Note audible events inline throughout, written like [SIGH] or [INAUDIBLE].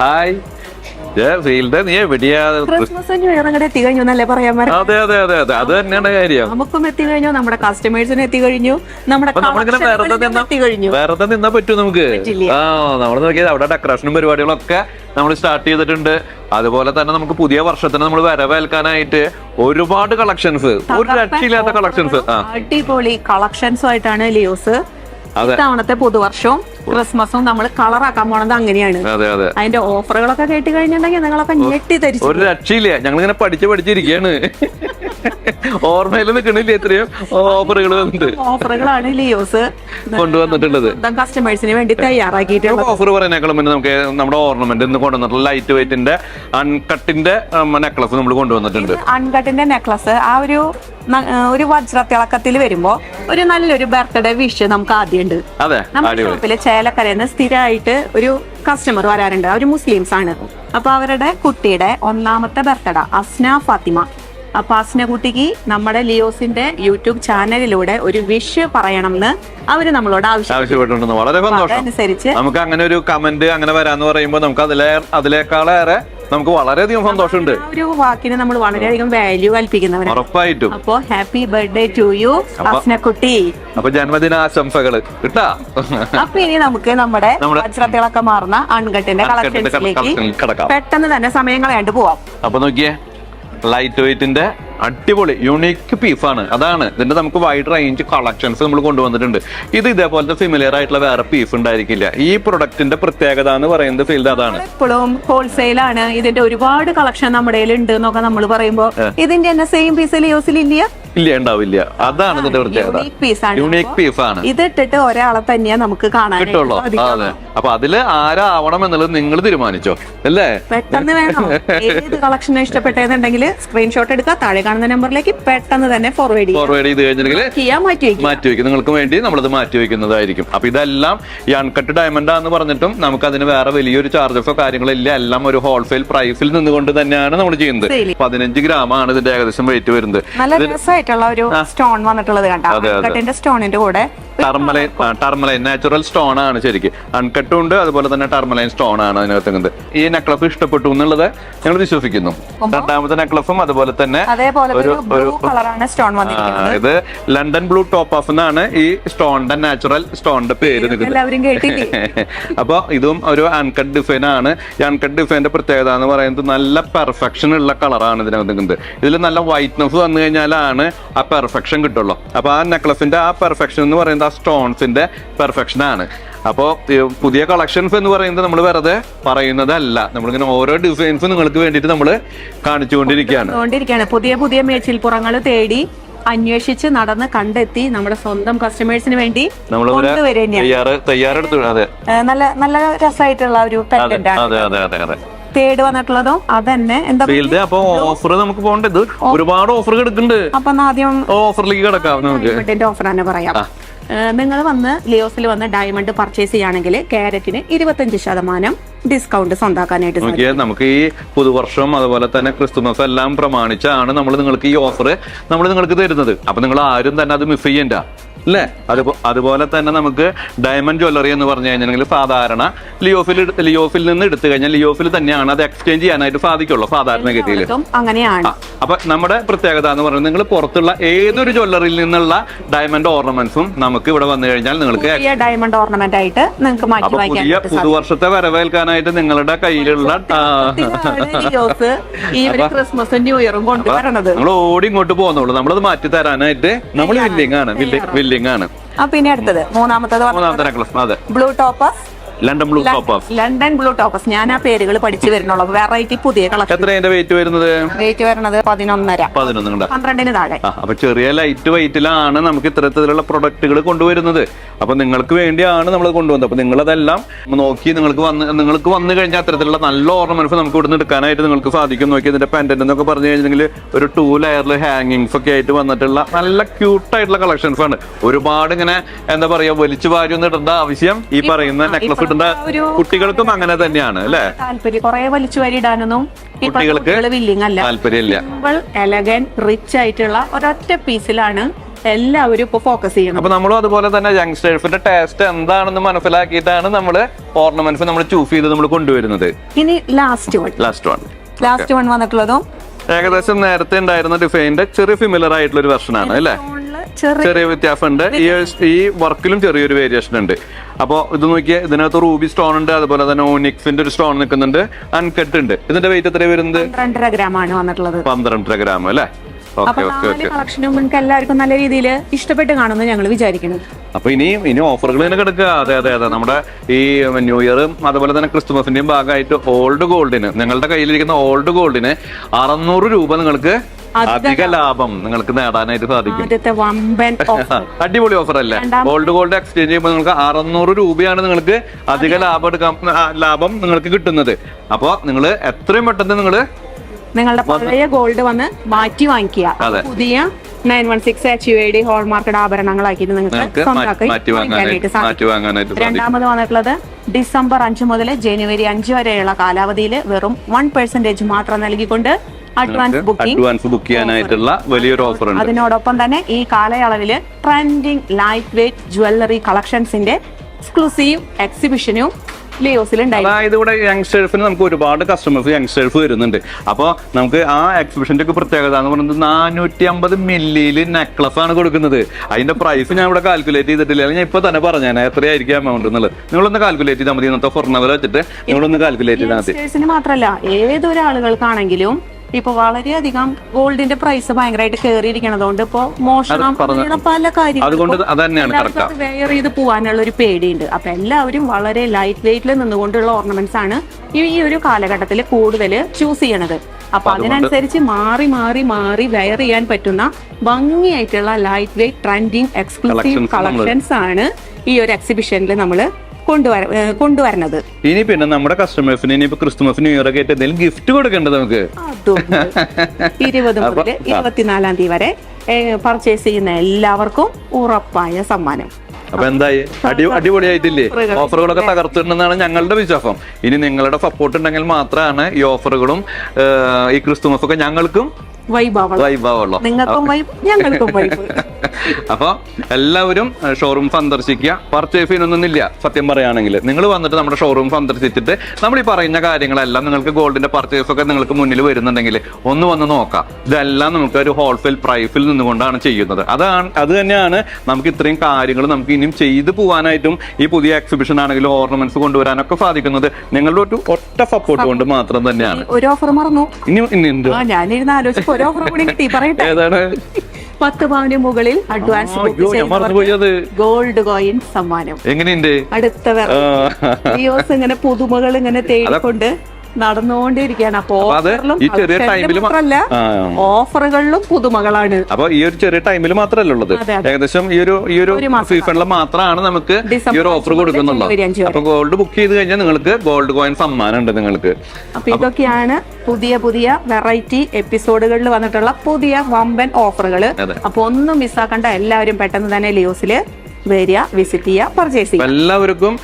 Hi. നീ എവിടെയാ? അതെ അതെ അതെ അതെ. അത് തന്നെയാണ് കാര്യം. നമുക്കും എത്തി കഴിഞ്ഞു നമ്മുടെ കസ്റ്റമേഴ്സിനും എത്തി കഴിഞ്ഞു നമ്മുടെ വെറുതെ നിന്നാ പറ്റൂ നമുക്ക്? ആ നമ്മൾ നോക്കിയത് അവിടെ ഡെക്കറേഷനും പരിപാടികളൊക്കെ നമ്മൾ സ്റ്റാർട്ട് ചെയ്തിട്ടുണ്ട്. അതുപോലെ തന്നെ നമുക്ക് പുതിയ വർഷത്തിന് നമ്മൾ വരവേൽക്കാനായിട്ട് ഒരുപാട് കളക്ഷൻസ് ഒരു രക്ഷയില്ലാത്ത കളക്ഷൻസ് അടിപൊളി കളക്ഷൻസും ആയിട്ടാണ് ലിയോസ്. ഇത്തവണത്തെ പുതുവർഷവും ക്രിസ്മസും നമ്മൾ കളറാക്കാൻ പോണത് അങ്ങനെയാണ്. അതെ അതെ. അതിന്റെ ഓഫറുകളൊക്കെ കേട്ട് കഴിഞ്ഞിട്ടുണ്ടെങ്കിൽ നിങ്ങളൊക്കെ ഞെട്ടി തരിച്ചു ഒരു രക്ഷയില്ല. ഞങ്ങളിങ്ങനെ പഠിച്ച് പഠിച്ചിരിക്കുകയാണ് ഓർമ്മയിൽ നിൽക്കണില്ല എത്രയും ഓഫറുകൾ വന്നിട്ട്? ഓഫറുകളാണ് ലിയോസ് കൊണ്ടുവന്നിട്ടുള്ളത്. കസ്റ്റമേഴ്സിന് വേണ്ടി തയ്യാറാക്കിയിട്ട് ഓഫർ പറയുന്നേക്കാളും മുന്നേ നമുക്ക് നമ്മുടെ ഓർണമെന്റ് ഇന്ന് കൊണ്ടുവന്നിട്ടുള്ള ലൈറ്റ് വെയിറ്റിന്റെ അൺകട്ടിന്റെ നെക്ലസ് നമ്മൾ കൊണ്ടുവന്നിട്ടുണ്ട്. അൺകട്ടിന്റെ നെക്ലസ് ആ ഒരു ഒരു വജ്രത്തിളക്കത്തിൽ വരുമ്പോ ഒരു നല്ലൊരു ബർത്ത്ഡേ വിഷ് നമുക്ക് ആദ്യണ്ട് അതെ നമ്മുടെ ഷോപ്പിൽ ചേലക്കരന്ന് സ്ഥിരമായിട്ട് ഒരു കസ്റ്റമർ വരാറുണ്ട് അവർ മുസ്ലിംസ് ആണ് അപ്പൊ അവരുടെ കുട്ടിയുടെ ഒന്നാമത്തെ ബർത്ത്ഡേ അസ്ന ഫാത്തിമ. അപ്പൊ അസ്ന കുട്ടിക്ക് നമ്മുടെ ലിയോസിന്റെ യൂട്യൂബ് ചാനലിലൂടെ ഒരു വിഷ് പറയണമെന്ന് അവർ നമ്മളോട് ആവശ്യപ്പെട്ടു. ആവശ്യപ്പെട്ടിട്ടുണ്ട്. വളരെ സന്തോഷം. അതനുസരിച്ച് നമുക്ക് അങ്ങനെ ഒരു കമന്റ് അങ്ങനെ വരാന്ന് പറയുമ്പോൾ നമുക്ക് അതിലെ അതിലേക്കാളേറെ നമുക്ക് വളരെയധികം സന്തോഷമുണ്ട്. ഒരു വാക്കിന് നമ്മൾ വളരെയധികം വാല്യൂ കൽപ്പിക്കുന്നവരാണ്. ഉറപ്പായിട്ടും. അപ്പോ happy birthday to you Asna കുട്ടി. അപ്പൊ ജന്മദിനാശംസകൾ. കിട്ടാ? അപ്പൊ ഇനി നമുക്ക് നമ്മുടെ വജ്രത്തിളക്കം മാറുന്ന അൺകട്ടിന്റെ അൺകട്ടിന്റെ കളക്ഷൻസിലേക്ക് പെട്ടെന്ന് തന്നെ സമയം കളയാണ്ട് പോവാം. അപ്പൊ നോക്കിയേ. ലൈറ്റ് വെയിറ്റിന്റെ അടിപൊളി യുണീക്ക് പീസാണ് അതാണ് ഇതിന്റെ നമുക്ക് വൈഡ് റേഞ്ച് കളക്ഷൻസ് നമ്മൾ കൊണ്ടുവന്നിട്ടുണ്ട്. ഇത് ഇതേപോലത്തെ സിമിലർ ആയിട്ടുള്ള വേറെ പീസ് ഉണ്ടായിരിക്കില്ല. ഈ പ്രൊഡക്റ്റിന്റെ പ്രത്യേകത എന്ന് പറയുന്നത് ഫീൽഡ് അതാണ്. എപ്പോഴും ഹോൾസെയിൽ ആണ്. ഇതിന്റെ ഒരുപാട് കളക്ഷൻ നമ്മുടെ ഉണ്ട് എന്നൊക്കെ നമ്മൾ പറയുമ്പോൾ ഇതിന്റെ തന്നെ സെയിം പീസ് ലിയോസിൽ ഇല്ല ഇല്ല ഉണ്ടാവില്ല. അതാണ് ഇതിന്റെ പ്രത്യേകത. യുണീക് പീസ് ആണ് ഇത് ഇട്ടിട്ട് ഒരാളെ തന്നെയാ നമുക്ക് കാണാൻ കിട്ടുള്ളൂ. അതെ. അപ്പൊ അതിൽ ആരാവണം എന്നുള്ളത് നിങ്ങൾ തീരുമാനിച്ചോ. അല്ലേ? പെട്ടെന്ന് വേണം? [LAUGHS] ഏത് കളക്ഷൻ ഇഷ്ടപ്പെട്ടതെന്നുണ്ടെങ്കിൽ സ്ക്രീൻഷോട്ട് എടുക്കുക. താഴെ കാണുന്ന നമ്പറിലേക്ക് പെട്ടെന്ന് തന്നെ ഫോർവേഡ് ഫോർവേഡ് ചെയ്ത് കഴിഞ്ഞിട്ടുണ്ടെങ്കിൽ മാറ്റി വയ്ക്കും. നിങ്ങൾക്ക് വേണ്ടി നമ്മളത് മാറ്റി വയ്ക്കുന്നതായിരിക്കും. അപ്പൊ ഇതെല്ലാം ഈ അൺകട്ട് ഡയമണ്ട് ആന്ന് പറഞ്ഞിട്ടും നമുക്ക് അതിന് വേറെ വലിയൊരു ചാർജസോ കാര്യങ്ങളോ ഇല്ല. എല്ലാം ഒരു ഹോൾസെയിൽ പ്രൈസിൽ നിന്നുകൊണ്ട് തന്നെയാണ് നമ്മൾ ചെയ്യുന്നത്. പതിനഞ്ച് ഗ്രാം ആണ് ഇതിന്റെ ഏകദേശം വെയിറ്റ് വരുന്നത്. രസമായിട്ടുള്ള ഒരു സ്റ്റോൺ വന്നിട്ടുള്ളത് കണ്ടോ. കട്ടിന്റെ സ്റ്റോണിന്റെ കൂടെ ടർമലൈൻ ടർമലൈൻ നാച്ചുറൽ സ്റ്റോൺ ആണ് ശരിക്കും. അൺകട്ടും ഉണ്ട് അതുപോലെ തന്നെ ടർമലൈൻ സ്റ്റോൺ ആണ് അതിനകത്ത് ഈ നെക്ലസ് ഇഷ്ടപ്പെട്ടു എന്നുള്ളത് ഞങ്ങൾ വിശ്വസിക്കുന്നു. രണ്ടാമത്തെ നെക്ലസും അതുപോലെ തന്നെ ഒരു ഇത് ലണ്ടൻ ബ്ലൂ ടോപ്പ് ഓഫ് എന്നാണ് ഈ സ്റ്റോണിന്റെ നാച്ചുറൽ സ്റ്റോണിന്റെ പേര് നിൽക്കുന്നത്. [LAUGHS] അപ്പൊ ഇതും ഒരു അൺകട്ട് ഡിസൈൻ ആണ്. ഈ അൺകട്ട് ഡിസൈന്റെ പ്രത്യേകത എന്ന് പറയുന്നത് നല്ല പെർഫെക്ഷൻ ഉള്ള കളറാണ് ഇതിനകത്ത് നിൽക്കുന്നത്. ഇതിൽ നല്ല വൈറ്റ്നസ് വന്നു കഴിഞ്ഞാലാണ് ആ പെർഫെക്ഷൻ കിട്ടുള്ളൂ. അപ്പൊ ആ നെക്ലസിന്റെ ആ പെർഫെക്ഷൻ എന്ന് പറയുന്നത് ആ സ്റ്റോൺസിന്റെ പെർഫെക്ഷൻ ആണ്. അപ്പോൾ പുതിയ കളക്ഷൻസ് എന്ന് പറയുന്നത് നമ്മൾ വെറുതെ പറയുന്നതല്ല. നമ്മളിങ്ങനെ ഓരോ ഡിസൈൻസ് നിങ്ങൾക്ക് വേണ്ടിയിട്ട് നമ്മൾ കാണിച്ചുകൊണ്ടിരിക്കുകയാണ്. പുതിയ പുതിയ മേച്ചിൽപ്പുറങ്ങൾ തേടി അന്വേഷിച്ച് നടന്ന് കണ്ടെത്തി നമ്മുടെ സ്വന്തം കസ്റ്റമേഴ്സിന് വേണ്ടി തയ്യാറെടുത്തു. അതെ. നല്ല നല്ല രസമായിട്ടുള്ള ഒരു തേട് വന്നിട്ടുള്ളതും അതന്നെ. എന്താ അപ്പൊ ഓഫർ നമുക്ക് പോകേണ്ടത് ഒരുപാട് ഓഫർ കിടക്കുന്നുണ്ട് അപ്പൊ ആദ്യം ഓഫറിലേക്ക് കിടക്കാം നമുക്ക്. ഓഫർ തന്നെ പറയാം. നിങ്ങൾ വന്ന് ലിയോസിൽ വന്ന് ഡയമണ്ട് പർച്ചേസ് ചെയ്യുകയാണെങ്കിൽ ക്യാരറ്റിന് ഇരുപത്തഞ്ച് ശതമാനം ഡിസ്കൗണ്ട് സ്വന്താക്കാനായിട്ട് സാധിക്കും. നോക്കിയാൽ നമുക്ക് ഈ പുതുവർഷം അതുപോലെ തന്നെ ക്രിസ്തുമസ് എല്ലാം പ്രമാണിച്ചാണ് നമ്മൾ നിങ്ങൾക്ക് ഈ ഓഫർ നമ്മൾ നിങ്ങൾക്ക് തരുന്നത്. അപ്പൊ നിങ്ങൾ ആരും തന്നെ അത് മിസ് ചെയ്യണ്ട. അല്ലേ അതുപോ അതുപോലെ തന്നെ നമുക്ക് ഡയമണ്ട് ജ്വല്ലറി എന്ന് പറഞ്ഞു കഴിഞ്ഞാൽ സാധാരണ ലിയോഫിൽ ലിയോഫിൽ നിന്ന് എടുത്തു കഴിഞ്ഞാൽ ലിയോഫിൽ തന്നെയാണ് അത് എക്സ്ചേഞ്ച് ചെയ്യാനായിട്ട് സാധിക്കുള്ളൂ സാധാരണഗതിയിൽ ഗതിയിൽ അങ്ങനെയാണ്. അപ്പൊ നമ്മുടെ പ്രത്യേകത എന്ന് പറയുന്നത് നിങ്ങൾ പുറത്തുള്ള ഏതൊരു ജ്വല്ലറിയിൽ നിന്നുള്ള ഡയമണ്ട് ഓർണമെന്റ്സും നമുക്ക് ഇവിടെ വന്നു കഴിഞ്ഞാൽ നിങ്ങൾക്ക് ഡയമണ്ട് ഓർണമെന്റ് ആയിട്ട് നിങ്ങൾക്ക് മാറ്റി പുതിയ പുതുവർഷത്തെ വരവേൽക്കാനായിട്ട് നിങ്ങളുടെ കയ്യിലുള്ള ആ, ലിയോസ് ഈ ഒരു ക്രിസ്മസും ന്യൂ ഇയറും കൊണ്ടുവരണത്. നമ്മൾ ഓടി ഇങ്ങോട്ട് പോകുന്നുള്ളൂ. നമ്മളത് മാറ്റി തരാനായിട്ട് നമ്മൾ ബിൽഡിംഗ് ആണ്. വില്ലിങ് ആണ്. ആ പിന്നെ അടുത്തത് മൂന്നാമത്തത് blue topaz London blue topaz London blue topaz ഞാൻ ആ പേരുകൾ പഠിച്ചു വരുന്നുള്ളൂ. വെറൈറ്റി പുതിയ കളക്ഷൻ എത്ര അതിന്റെ വെയിറ്റ് വരുന്നത്? വെയിറ്റ് വരുന്നത് പതിനൊന്നര. പതിനൊന്ന് പന്ത്രണ്ടിന് താഴെ. അപ്പൊ ചെറിയ ലൈറ്റ് വെയിറ്റിലാണ് നമുക്ക് ഇത്തരത്തിലുള്ള പ്രൊഡക്റ്റുകൾ കൊണ്ടുവരുന്നത്. അപ്പൊ നിങ്ങൾക്ക് വേണ്ടിയാണ് നമ്മൾ കൊണ്ടുവന്നത്. അപ്പൊ നിങ്ങളതെല്ലാം നോക്കി നിങ്ങൾക്ക് വന്ന് നിങ്ങൾക്ക് വന്നു കഴിഞ്ഞാൽ അത്തരത്തിലുള്ള നല്ല ഓർണമെന്റ്സ് നമുക്ക് ഇവിടുന്ന് എടുക്കാനായിട്ട് നിങ്ങൾക്ക് സാധിക്കും. നോക്കി ഇതിന്റെ പെൻഡന്റ് എന്നൊക്കെ പറഞ്ഞു കഴിഞ്ഞിട്ടുണ്ടെങ്കിൽ ഒരു ടൂ ലെയറിൽ ഹാങ്ങിങ്സ് ഒക്കെ ആയിട്ട് വന്നിട്ടുള്ള നല്ല ക്യൂട്ട് ആയിട്ടുള്ള കളക്ഷൻസ് ആണ്. ഒരുപാട് ഇങ്ങനെ എന്താ പറയാ വലിച്ചു വാരി ഒന്നും ഇടേണ്ട ആവശ്യം ഈ പറയുന്ന നെക്ലസ് ഒരു കുട്ടികൾക്കും അങ്ങനെ തന്നെയാണ് അല്ലെ? താല്പര്യം. കുറെ വലിച്ചു വരിടാനൊന്നും കുട്ടികൾക്ക് താല്പര്യമില്ല. സിമ്പിൾ എലഗൻ റിച്ച് ആയിട്ടുള്ള ഒരൊറ്റ പീസിലാണ് എല്ലാവരും ഇപ്പൊ ഫോക്കസ് ചെയ്യണം അപ്പൊ നമ്മളും അതുപോലെ തന്നെ യങ്സ്റ്റേഴ്സിന്റെ ടേസ്റ്റ് എന്താണെന്ന് മനസ്സിലാക്കിയിട്ടാണ് നമ്മൾ ഓർണമെന്റ്സ് നമ്മൾ ചൂസ് ചെയ്ത് നമ്മൾ കൊണ്ടുവരുന്നത്. ഇനി last one last one last one വന്നിട്ടുള്ളതും ഏകദേശം നേരത്തെ ഉണ്ടായിരുന്ന ഡിഫൈനിന്റെ ചെറിയ ഫിമിലർ ആയിട്ടുള്ള ഒരു വെർഷൻ ആണ് അല്ലേ? ചെറിയ വ്യത്യാസമുണ്ട്. ഈ ഈ വർക്കിലും ചെറിയൊരു വേരിയേഷൻ ഉണ്ട്. അപ്പോൾ ഇത് നോക്കിയാൽ ഇതിനകത്ത് റൂബി സ്റ്റോൺ ഉണ്ട് അതുപോലെ തന്നെ ഓണിക്സിന്റെ ഒരു സ്റ്റോൺ നിൽക്കുന്നുണ്ട് അൺകട്ട് ഉണ്ട്. ഇതിന്റെ വെയിറ്റ് എത്ര വരുന്നത്? പന്ത്രണ്ടര ഗ്രാം ആണ് വന്നിട്ടുള്ളത്. പന്ത്രണ്ടര ഗ്രാം അല്ലേ? കളക്ഷനും നിങ്ങൾക്ക് എല്ലാവർക്കും നല്ല രീതിയിൽ ഇഷ്ടപ്പെട്ട് കാണുമെന്ന് ഞങ്ങൾ വിചാരിക്കുന്നു. അപ്പൊ ഇനിയും ഇനി ഓഫറുകൾ തന്നെ കിടക്കുക. അതെ അതെ അതെ. നമ്മുടെ ഈ ന്യൂ ഇയറും അതുപോലെ തന്നെ ക്രിസ്തുമസിന്റെയും ഭാഗമായിട്ട് ഓൾഡ് ഗോൾഡിന് നിങ്ങളുടെ കയ്യിലിരിക്കുന്ന ഓൾഡ് ഗോൾഡിന് അറുന്നൂറ് രൂപ നിങ്ങൾക്ക് അധിക ലാഭം നിങ്ങൾക്ക് നേടാനായിട്ട് സാധിക്കും. [LAUGHS] അടിപൊളി ഓഫർ അല്ലേ? ഗോൾഡ് ഗോൾഡ് എക്സ്ചേഞ്ച് ചെയ്യുമ്പോൾ നിങ്ങൾക്ക് അറുന്നൂറ് രൂപയാണ് നിങ്ങൾക്ക് അധിക ലാഭം എടുക്കാൻ ലാഭം നിങ്ങൾക്ക് കിട്ടുന്നത്. അപ്പോൾ നിങ്ങൾ എത്രയും പെട്ടെന്ന് നിങ്ങൾ നിങ്ങളുടെ പഴയ ഗോൾഡ് വന്ന് മാറ്റി വാങ്ങിക്കുക. പുതിയ nine one six H U I D hallmarked ആഭരണങ്ങളാക്കിയിട്ട് നിങ്ങൾക്ക് സ്വന്തമാക്കി രണ്ടാമത് വന്നിട്ടുള്ളത് ഡിസംബർ അഞ്ച് മുതൽ ജനുവരി അഞ്ച് വരെയുള്ള കാലാവധിയിൽ വെറും വൺ പെർസെന്റേജ് മാത്രം നൽകിക്കൊണ്ട് അഡ്വാൻസ് ബുക്കിംഗ് അഡ്വാൻസ് ബുക്ക് ചെയ്യാനായിട്ടുള്ള വലിയൊരു ഓഫർ ഉണ്ട്. അതിനോടൊപ്പം തന്നെ ഈ കാലയളവിൽ ട്രെൻഡിങ് ലൈറ്റ് വെയിറ്റ് ജ്വല്ലറി കളക്ഷൻസിന്റെ എക്സ്ക്ലൂസീവ് എക്സിബിഷനും അതായത് ഇവിടെ യങ്സ്റ്റേഴ്സിന് നമുക്ക് ഒരുപാട് കസ്റ്റമേഴ്സ് യങ്സ്റ്റേഴ്സ് വരുന്നുണ്ട്. അപ്പോൾ നമുക്ക് ആ എക്സിബിഷന്റെ ഒക്കെ പ്രത്യേകത എന്ന് പറയുന്നത് നാനൂറ്റി അമ്പത് മില്ലിയിൽ നെക്ലസ് ആണ് കൊടുക്കുന്നത്. അതിന്റെ പ്രൈസ് ഞാൻ ഇവിടെ കാൽക്കുലേറ്റ് ചെയ്തിട്ടില്ല. അല്ലെങ്കിൽ ഞാൻ ഇപ്പൊ തന്നെ പറഞ്ഞാൽ എത്രയായിരിക്കും എമൗണ്ട് എന്നുള്ളത്. നിങ്ങളൊന്ന് കാൽക്കുലേറ്റ് ചെയ്താൽ മതി. ഇന്നത്തെ സ്വർണ വെച്ചിട്ട് നിങ്ങളൊന്ന് കാൽക്കുലേറ്റ് ചെയ്താൽ മതി. മാത്രമല്ല ഏതൊരാളുകൾക്കാണെങ്കിലും ഇപ്പൊ വളരെയധികം ഗോൾഡിന്റെ പ്രൈസ് ഭയങ്കരമായിട്ട് കയറിയിരിക്കണതുകൊണ്ട് ഇപ്പൊ മോഷണം അങ്ങനെയുള്ള പല കാര്യങ്ങളും വെയർ ചെയ്ത് പോകാനുള്ള ഒരു പേടിയുണ്ട്. അപ്പൊ എല്ലാവരും വളരെ ലൈറ്റ് വെയിറ്റിൽ നിന്നുകൊണ്ടുള്ള ഓർണമെന്റ്സ് ആണ് ഈ ഈ ഒരു കാലഘട്ടത്തിൽ കൂടുതൽ ചൂസ് ചെയ്യണത്. അപ്പൊ അതിനനുസരിച്ച് മാറി മാറി മാറി വെയർ ചെയ്യാൻ പറ്റുന്ന ഭംഗിയായിട്ടുള്ള light weight trending exclusive collections ആണ് ഈ ഒരു എക്സിബിഷനിൽ നമ്മൾ കൊണ്ടുവര കൊണ്ടുവരണത്. ഇനി പിന്നെ നമ്മുടെ കസ്റ്റമേഴ്സിന് ഇനി ക്രിസ്മസ് ന്യൂ ഇയർ ആയിട്ട് എന്തെങ്കിലും ഗിഫ്റ്റ് കൊടുക്കേണ്ടത് നമുക്ക്. ഇരുപത് മുതൽ ഇരുപത്തിനാലാം തീയതി വരെ പർച്ചേസ് ചെയ്യുന്ന എല്ലാവർക്കും ഉറപ്പായ സമ്മാനം. അപ്പൊ എന്തായി? അടി അടിപൊളിയായിട്ടില്ലേ? ഓഫറുകളൊക്കെ തകർത്തിട്ടുണ്ടെന്നാണ് ഞങ്ങളുടെ വിശ്വാസം. ഇനി നിങ്ങളുടെ സപ്പോർട്ട് ഉണ്ടെങ്കിൽ മാത്രമാണ് ഈ ഓഫറുകളും ഈ ക്രിസ്തുമസ് ഒക്കെ ഞങ്ങൾക്കും വൈഭവം വൈഭാവുള്ളൂ നിങ്ങൾക്കും വൈബ് ഞങ്ങൾക്കും വൈബ് [LAUGHS] അപ്പൊ എല്ലാവരും ഷോറൂം സന്ദർശിക്കുക. പർച്ചേസ് ചെയ്യുന്നൊന്നുമില്ല സത്യം പറയുകയാണെങ്കിൽ. നിങ്ങൾ വന്നിട്ട് നമ്മുടെ ഷോറൂം സന്ദർശിച്ചിട്ട് നമ്മൾ ഈ പറയുന്ന കാര്യങ്ങളെല്ലാം നിങ്ങൾക്ക് ഗോൾഡിന്റെ പർച്ചേസ് ഒക്കെ നിങ്ങൾക്ക് മുന്നിൽ വരുന്നുണ്ടെങ്കിൽ ഒന്ന് വന്ന് നോക്കാം. ഇതെല്ലാം നമുക്ക് ഒരു ഹോൾസെയിൽ പ്രൈസിൽ നിന്നുകൊണ്ടാണ് ചെയ്യുന്നത്. അതാണ് അത് തന്നെയാണ് നമുക്ക് ഇത്രയും കാര്യങ്ങൾ നമുക്ക് ഇനിയും ചെയ്തു പോകാനായിട്ടും ഈ പുതിയ എക്സിബിഷൻ ആണെങ്കിലും ഓർണമെന്റ്സ് കൊണ്ടുവരാനൊക്കെ സാധിക്കുന്നത് നിങ്ങളുടെ ഒരു ഒറ്റ സപ്പോർട്ട് കൊണ്ട് മാത്രം തന്നെയാണ്. ഒരു ഓഫർ മറന്നു. ഇനി ഇനി എന്ത് ആ ഞാനിരുന്ന് ആലോചിച്ചപ്പോ ഒരു ഓഫർ കൂടി കിട്ടി. പറയട്ടെ. ഏതാണ്? പത്ത് പവന് മുകളിൽ അഡ്വാൻസ് ഗോൾഡ് കോയിൻ സമ്മാനം. എങ്ങനെയുണ്ട്? അടുത്തവർ. ഇങ്ങനെ പുതുമകൾ ഇങ്ങനെ തേടിക്കൊണ്ട് നടന്നുകൊണ്ടിരിക്കുകയാണ് അപ്പൊ അത് ഈ ചെറിയ ടൈമിൽ ടൈമിൽ മ- മാത്രല്ല ആ. ഓഫറുകളിലും പുതുമകളാണ് അപ്പൊ ഈ ഒരു ചെറിയ ടൈമിൽ മാത്രമല്ല ഉള്ളത്. ഏകദേശം ഈ ഒരു ഈ ഒരു സീസണിൽ മാത്രമാണ് നമുക്ക് ഈ ഒരു ഓഫർ കൊടുക്കുന്നുള്ളത്. അപ്പൊ ഗോൾഡ് ബുക്ക് ചെയ്ത് കഴിഞ്ഞാൽ നിങ്ങൾക്ക് ഗോൾഡ് കോയിൻ സമ്മാനം ഉണ്ട് നിങ്ങൾക്ക് അപ്പൊ ഇതൊക്കെയാണ് പുതിയ പുതിയ വെറൈറ്റി എപ്പിസോഡുകളിൽ വന്നിട്ടുള്ള പുതിയ വമ്പൻ ഓഫറുകൾ. അപ്പൊ ഒന്നും മിസ്സാക്കണ്ട എല്ലാവരും പെട്ടെന്ന് തന്നെ ലിയോസിൽ വരിക വിസിറ്റ് ചെയ്യുക പർച്ചേസ് ചെയ്യുക. എല്ലാവർക്കും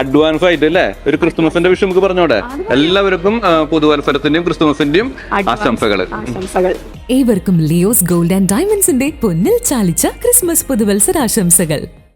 അഡ്വാൻസ് ആയിട്ട് അല്ലേ ഒരു ക്രിസ്തുമസിന്റെ വിഷയം നമുക്ക് പറഞ്ഞോടെ? എല്ലാവർക്കും പുതുവത്സരത്തിന്റെയും ക്രിസ്തുമസിന്റെയും ആശംസകൾ ആശംസകൾ. ഏവർക്കും ലിയോസ് ഗോൾഡ് ആൻഡ് ഡയമണ്ട്സിന്റെ പൊന്നിൽ ചാലിച്ച ക്രിസ്മസ് പുതുവത്സരാശംസകൾ.